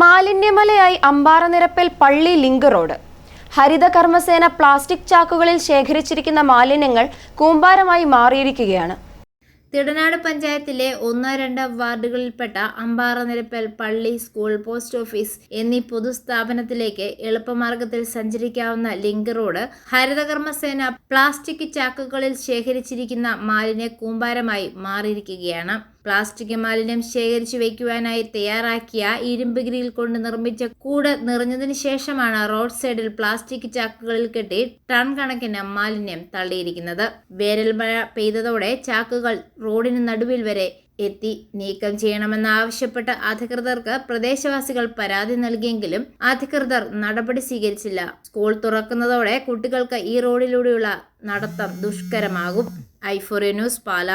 മാലിന്യമലയായി അമ്പാറ നിരപ്പിൽ പള്ളി link road. Haritha Karmasena plastic ചാക്കുകളിൽ ശേഖരിച്ചിരിക്കുന്ന മാലിന്യങ്ങൾ കൂമ്പാരമായി മാറിയിരിക്കുകയാണ്. തിടനാട് പഞ്ചായത്തിലെ ഒന്ന് രണ്ട് വാർഡുകളിൽപ്പെട്ട അമ്പാറ നിരപ്പൽ പള്ളി സ്കൂൾ പോസ്റ്റ് ഓഫീസ് എന്നീ പൊതുസ്ഥാപനത്തിലേക്ക് എളുപ്പമാർഗത്തിൽ സഞ്ചരിക്കാവുന്ന ലിങ്ക് റോഡ് ഹരിതകർമ്മസേന പ്ലാസ്റ്റിക് ചാക്കുകളിൽ ശേഖരിച്ചിരിക്കുന്ന മാലിന്യ കൂമ്പാരമായി മാറിയിരിക്കുകയാണ്. പ്ലാസ്റ്റിക് മാലിന്യം ശേഖരിച്ചു വയ്ക്കുവാനായി തയ്യാറാക്കിയ ഇരുമ്പ് ഗ്രിൽ കൊണ്ട് നിർമ്മിച്ച കൂട് നിറഞ്ഞതിന് ശേഷമാണ് റോഡ് സൈഡിൽ പ്ലാസ്റ്റിക് ചാക്കുകളിൽ കെട്ടി ടൺ കണക്കിന് മാലിന്യം തള്ളിയിരിക്കുന്നത്. വേനൽ മഴ പെയ്തതോടെ ചാക്കുകൾ റോഡിന് നടുവിൽ വരെ എത്തി. നീക്കം ചെയ്യണമെന്ന് ആവശ്യപ്പെട്ട അധികൃതർക്ക് പ്രദേശവാസികൾ പരാതി നൽകിയെങ്കിലും അധികൃതർ നടപടി സ്വീകരിച്ചില്ല. സ്കൂൾ തുറക്കുന്നതോടെ കുട്ടികൾക്ക് ഈ റോഡിലൂടെയുള്ള നടത്തം ദുഷ്കരമാകും. ഐഫോറിയ ന്യൂസ് പാല.